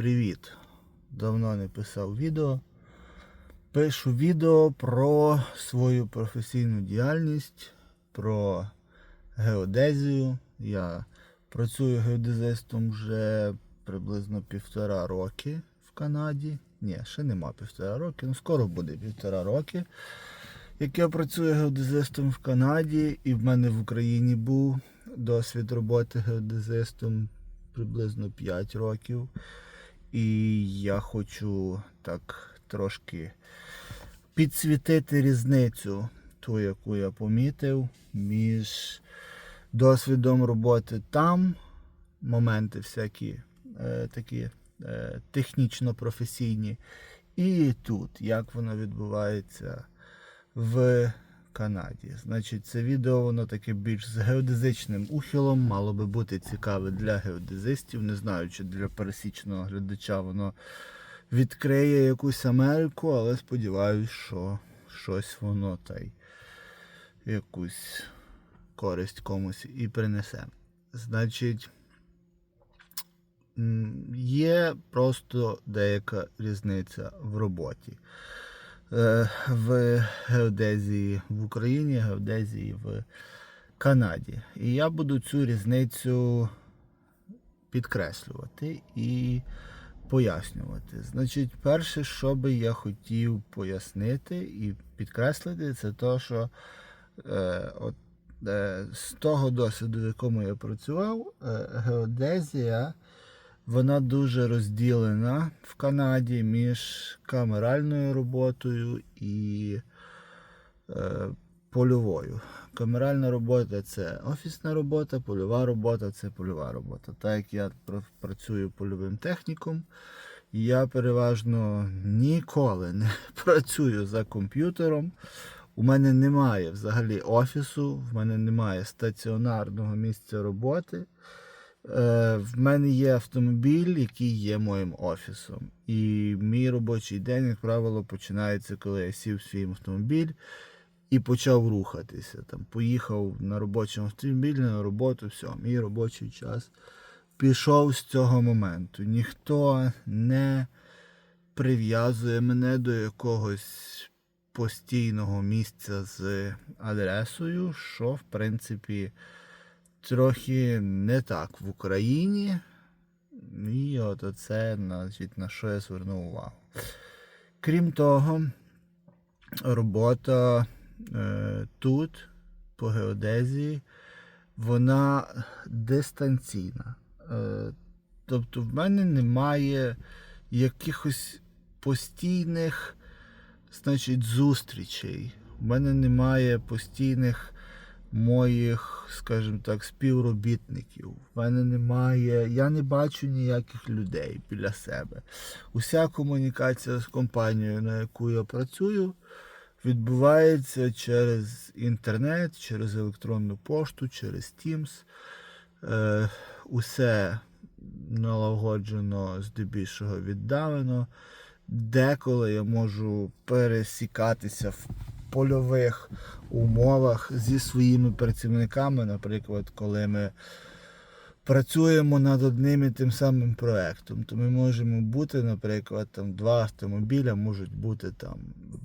Привіт! Давно не писав відео. Пишу відео про свою професійну діяльність, про геодезію. Я працюю геодезистом вже приблизно півтора роки в Канаді. Ні, ще нема півтора роки, ну скоро буде півтора роки. Як я працюю геодезистом в Канаді, і в мене в Україні був досвід роботи геодезистом приблизно 5 років. І я хочу так трошки підсвітити різницю, ту, яку я помітив, між досвідом роботи там, моменти всякі е, такі е, технічно-професійні, і тут, як воно відбувається в Канаді. Значить, це відео воно таке більш з геодезичним ухилом, мало би бути цікаве для геодезистів. Не знаю, чи для пересічного глядача воно відкриє якусь Америку, але сподіваюсь, що щось воно та й якусь користь комусь і принесе. Значить, є просто деяка різниця в роботі. Е, В геодезії в Україні, геодезії в Канаді. І я буду цю різницю підкреслювати і пояснювати. Значить, перше, що би я хотів пояснити і підкреслити, це те, що е, от, е, з того досвіду, в якому я працював, е, геодезія вона дуже розділена в Канаді між камеральною роботою і е, польовою. Камеральна робота це офісна робота, польова робота це польова робота. Так як я працюю польовим техніком, я переважно ніколи не працюю за комп'ютером. У мене немає взагалі офісу, в мене немає стаціонарного місця роботи. Е, В мене є автомобіль, який є моїм офісом. І мій робочий день, як правило, починається, коли я сів в свій автомобіль і почав рухатися. Там, поїхав на робочому автомобілі на роботу, все, мій робочий час пішов з цього моменту. Ніхто не прив'язує мене до якогось постійного місця з адресою, що, в принципі, трохи не так в Україні. І от це, значить, на що я звернув увагу. Крім того, робота е, тут, по геодезії, вона дистанційна. Е, тобто в мене немає якихось постійних значить, зустрічей. В мене немає постійних моїх, скажімо так, співробітників. В мене немає, я не бачу ніяких людей біля себе. Уся комунікація з компанією, на яку я працюю, відбувається через інтернет, через електронну пошту, через Teams. Е, усе налагоджено здебільшого віддалено. Деколи я можу пересікатися в польових умовах зі своїми працівниками, наприклад, коли ми працюємо над одним і тим самим проектом, то ми можемо бути, наприклад, там два автомобіля можуть бути там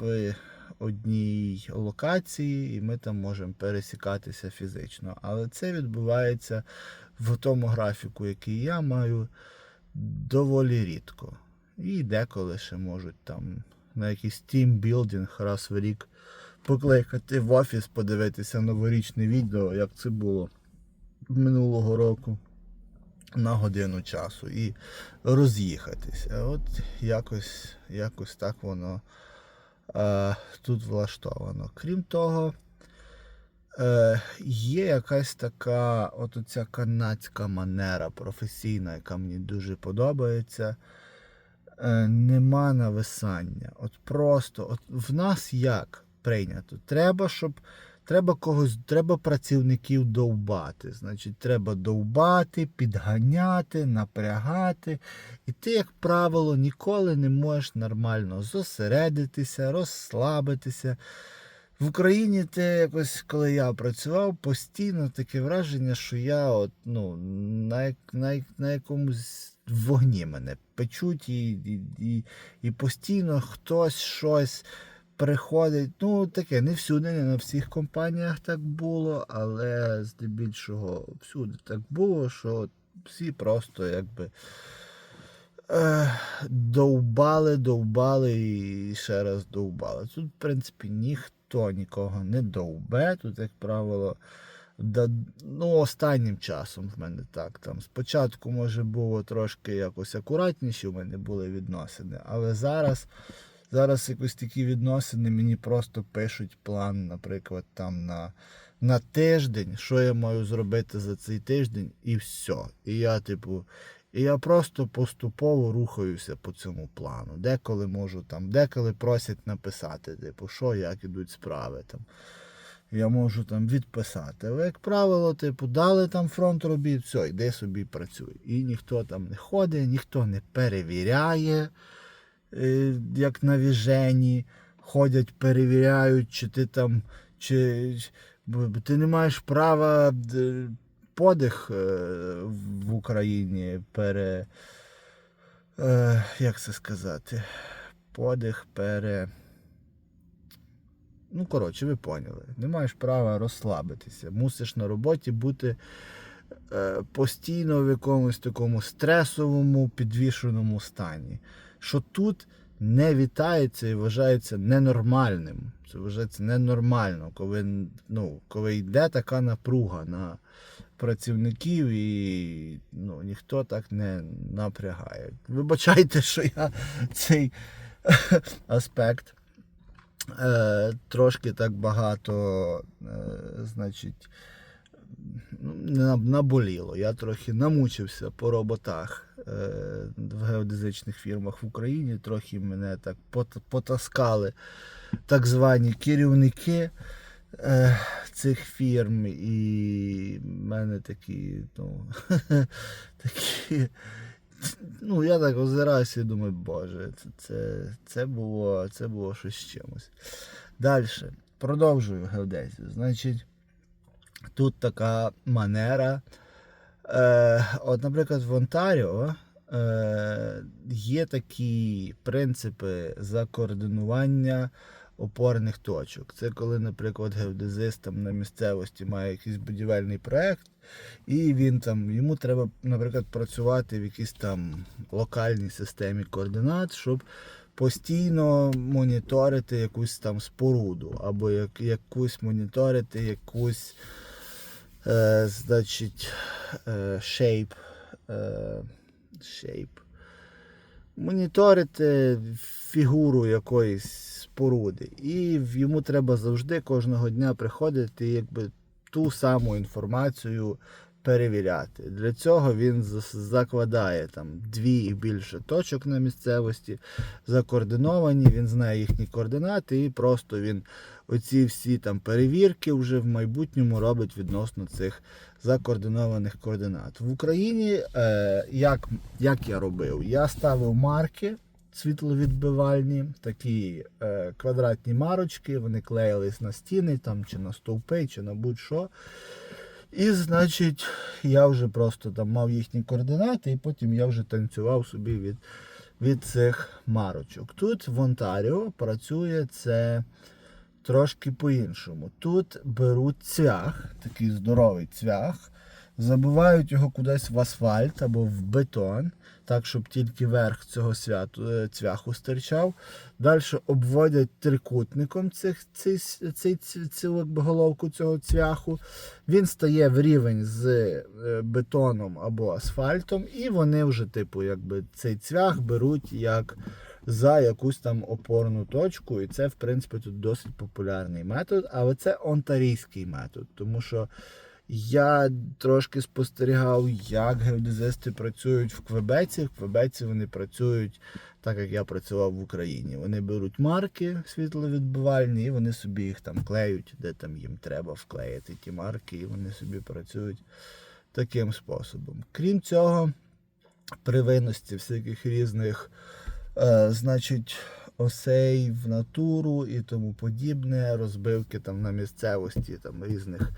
в одній локації, і ми там можемо пересікатися фізично. Але це відбувається в тому графіку, який я маю, доволі рідко. І деколи ще можуть там на якийсь тімбілдинг раз в рік покликати в офіс, подивитися новорічне відео, як це було минулого року на годину часу і роз'їхатися. От якось, якось так воно е, тут влаштовано. Крім того, е, є якась така от оця канадська манера професійна, яка мені дуже подобається. Е, нема нависання. От просто от в нас як прийнято? Треба, щоб треба когось, треба працівників довбати. Значить, треба довбати, підганяти, напрягати. І ти, як правило, ніколи не можеш нормально зосередитися, розслабитися. В Україні ти якось, коли я працював, постійно таке враження, що я от, ну, на, на, на якомусь вогні мене печуть і, і, і, і постійно хтось щось приходить. Ну, таке, не всюди, не на всіх компаніях так було, але здебільшого всюди так було, що всі просто якби. Е, довбали, довбали і ще раз довбали. Тут, в принципі, ніхто нікого не довбе. Тут, як правило, ну, останнім часом в мене так. Там Спочатку, може, було трошки якось акуратніші в мене були відносини, але зараз, зараз якось такі відносини мені просто пишуть план, наприклад, там на. На тиждень, що я маю зробити за цей тиждень, і все. І я, типу, і я просто поступово рухаюся по цьому плану. Деколи можу там, деколи просять написати, типу, що, як ідуть справи. Там. Я можу там відписати. Але, як правило, типу, дали там фронт робіт, все, йди собі працюй. І ніхто там не ходить, ніхто не перевіряє, е, як на віжені. Ходять, перевіряють, чи ти там, чи, ти не маєш права подих е, в Україні пере. Е, як це сказати? Подих пере. Ну, коротше, ви поняли. Не маєш права розслабитися. Мусиш на роботі бути е, постійно в якомусь такому стресовому, підвішеному стані. Що тут не вітається і вважається ненормальним. Це вважається ненормально, коли, ну, коли йде така напруга на працівників і ну, ніхто так не напрягає. Вибачайте, що я цей аспект е, трошки так багато, е, значить, ну, наболіло. Я трохи намучився по роботах е, в геодезичних фірмах в Україні. Трохи мене так потаскали так звані керівники е, цих фірм, і в мене такі, ну, такі. Ну, я так озираюся і думаю, боже, це, це, це, було, це було щось з чимось. Далі, продовжую геодезію. Значить, тут така манера. Е, от, наприклад, в Онтаріо е, є такі принципи закоординування опорних точок. Це коли, наприклад, геодезист там на місцевості має якийсь будівельний проєкт, і він там, йому треба, наприклад, працювати в якійсь там локальній системі координат, щоб постійно моніторити якусь там споруду, або як, якусь моніторити якусь е, значить, е, shape, е, shape. Моніторити фігуру якоїсь споруди. І йому треба завжди кожного дня приходити і якби ту саму інформацію перевіряти. Для цього він закладає там дві і більше точок на місцевості, закоординовані, він знає їхні координати, і просто він оці всі там перевірки вже в майбутньому робить відносно цих закоординованих координат. В Україні, е, як, як я робив, я ставив марки світловідбивальні, такі е, квадратні марочки, вони клеїлись на стіни там, чи на стовпи, чи на будь-що. І, значить, я вже просто там мав їхні координати, і потім я вже танцював собі від, від цих марочок. Тут в Онтаріо працює це трошки по-іншому. Тут беруть цвях, такий здоровий цвях, забивають його кудись в асфальт або в бетон, так, щоб тільки верх цього святу, е, цвяху стирчав. Далі обводять трикутником цих, цей, цей, якби головку цього цвяху. Він стає в рівень з е, бетоном або асфальтом, і вони вже, типу, якби цей цвях беруть як за якусь там опорну точку. І це, в принципі, тут досить популярний метод, але це онтарійський метод, тому що. Я трошки спостерігав, як геодезисти працюють в Квебеці. В Квебеці вони працюють так, як я працював в Україні. Вони беруть марки світловідбивальні, і вони собі їх там клеють, де там їм треба вклеїти ті марки, і вони собі працюють таким способом. Крім цього, при виності всяких різних, значить, осей в натуру і тому подібне, розбивки там на місцевості там різних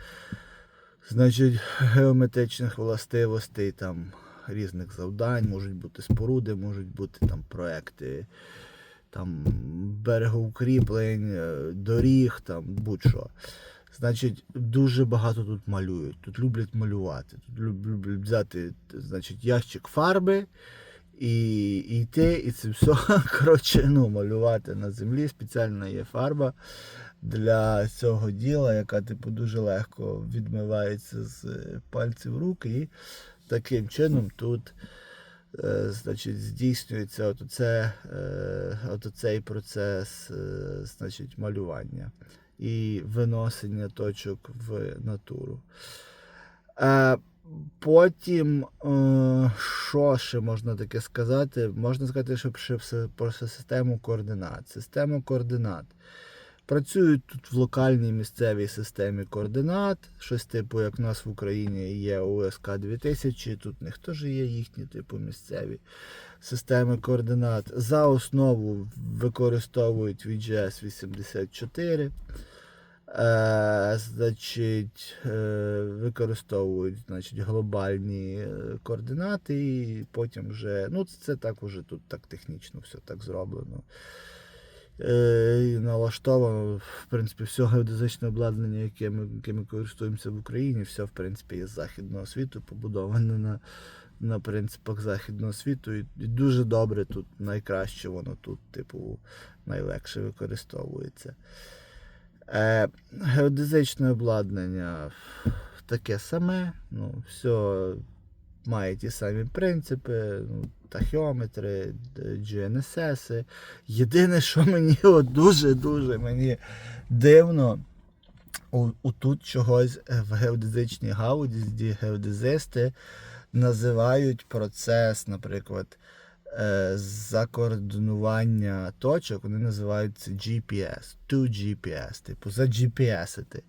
значить, геометричних властивостей, там різних завдань, можуть бути споруди, можуть бути там проекти там берегоукріплень, е, доріг, там будь-що. Значить, дуже багато тут малюють. Тут люблять малювати. Тут люблять взяти значить, ящик фарби і, йти, і це все коротше, ну, малювати на землі. Спеціальна є фарба для цього діла, яка типу дуже легко відмивається з е, пальців рук. І таким чином тут е, значить, здійснюється от оце, е, от оцей процес значить, малювання і виносення точок в натуру. Потім, е, що ще можна таке сказати? Можна сказати, що про систему координат. Система координат. Працюють тут в локальній місцевій системі координат, щось типу, як у нас в Україні є УСК 2000, тут в них теж є їхні типу місцеві системи координат. За основу використовують VGS 84. Е, значить, е, використовують значить, глобальні е, координати, і потім вже. Ну, це так уже тут так технічно все так зроблено. Е, і налаштовано, в принципі, все геодезичне обладнання, яке ми, яким ми користуємося в Україні, все, в принципі, є з західного світу, побудоване на, на принципах західного світу. І, і дуже добре тут, найкраще воно тут, типу, найлегше використовується. Е, геодезичне обладнання таке саме, ну, все має ті самі принципи, ну, тахіометри, GNSS. Єдине, що мені дуже-дуже мені дивно, у, у тут чогось в геодезичній гаузі геодезисти називають процес, наприклад, закоординування точок, вони називаються GPS, to GPS, типу за GPS-ити,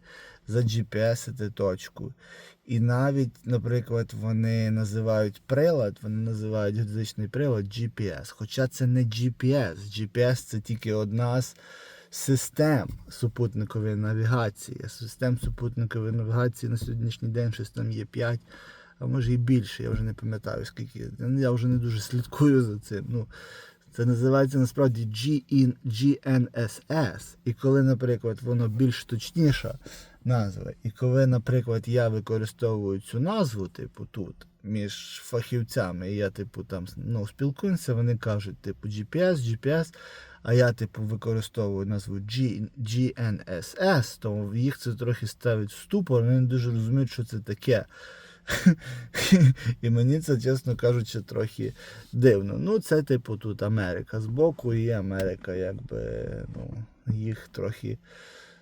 за GPS-ити точку. І навіть, наприклад, вони називають прилад, вони називають геодезичний прилад GPS. Хоча це не GPS. GPS це тільки одна з систем супутникової навігації. Систем супутникової навігації на сьогоднішній день щось там є 5, а може і більше, я вже не пам'ятаю скільки. Я вже не дуже слідкую за цим. Ну, це називається насправді GNSS. І коли, наприклад, воно більш точніша назва, і коли, наприклад, я використовую цю назву, типу, тут, між фахівцями, і я, типу, там ну, спілкуюся, вони кажуть, типу, GPS, GPS, а я, типу, використовую назву G, GNSS, то їх це трохи ставить в ступор, вони не дуже розуміють, що це таке. І мені це, чесно кажучи, трохи дивно. Ну, це, типу, тут Америка збоку, і Америка, якби, ну, їх трохи,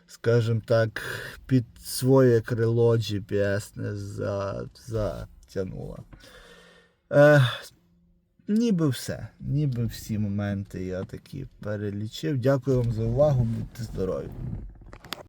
скажімо так, під своє крило GPS не за, затягнула. Е, ніби все. Ніби всі моменти я такі перелічив. Дякую вам за увагу, будьте здорові.